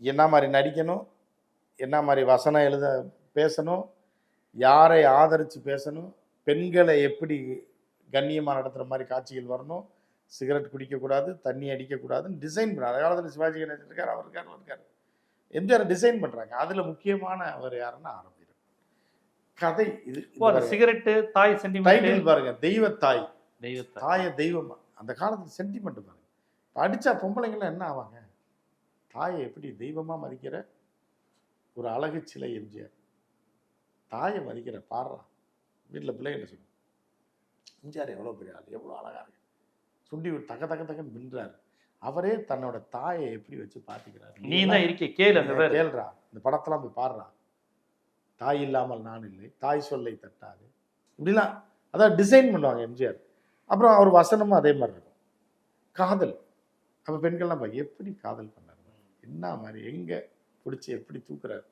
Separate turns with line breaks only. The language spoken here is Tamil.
என்ன மாதிரி நடிக்கணும்? என்ன மாதிரி வசனம் எழுத பேசணும்? யாரை ஆதரித்து பேசணும்? பெண்களை எப்படி கண்ணியமாக நடத்துகிற மாதிரி காட்சிகள் வரணும்? சிகரெட் குடிக்கக்கூடாது தண்ணி அடிக்கக்கூடாதுன்னு டிசைன் பண்ண அந்த காலத்தில் சிவாஜி கணேசன் இருக்கார் அவர் இருக்கார் அவர் இருக்கார். எம்ஜிஆர் டிசைன் பண்ணுறாங்க அதில் முக்கியமான அவர் யாருன்னா ஆரம்பிக்கிறார் கதை இது.
சிகரெட்டு தாய் சென்டிமெண்ட்
பாருங்க. தெய்வத்தாய்
தெய்வத்தை
தாய. தெய்வமா. அந்த காலத்துல சென்டிமெண்ட் பாருங்க. அடிச்சா பொம்பளைங்களாம் என்ன ஆவாங்க? தாயை எப்படி தெய்வமா மதிக்கிற? ஒரு அழகு சிலை எம்ஜிஆர். தாயை மதிக்கிற பாடுறான் வீட்டில் பிள்ளைகிட்ட சொல்லு எம்ஜிஆர் எவ்வளோ பெரிய ஆள் எவ்வளோ அழகா இருக்கு. சுண்டி ஒரு தக தக தகன்னு மின்றாரு. அவரே தன்னோட தாயை எப்படி வச்சு பார்த்துக்கிறாரு
நீ தான் இருக்கே கேளு அந்த
கேள்றா. இந்த படத்தெல்லாம் போய் பாடுறா. தாய் இல்லாமல் நான் இல்லை. தாய் சொல்லை தட்டாது. இப்படிலாம் அதான் டிசைன் பண்ணுவாங்க எம்ஜிஆர். அப்புறம் அவர் வசனமும் அதே மாதிரி இருக்கும். காதல். அப்போ பெண்கள்லாம் எப்படி காதல் பண்ணாரு என்ன மாதிரி எங்கே பிடிச்சி எப்படி தூக்குறாரு?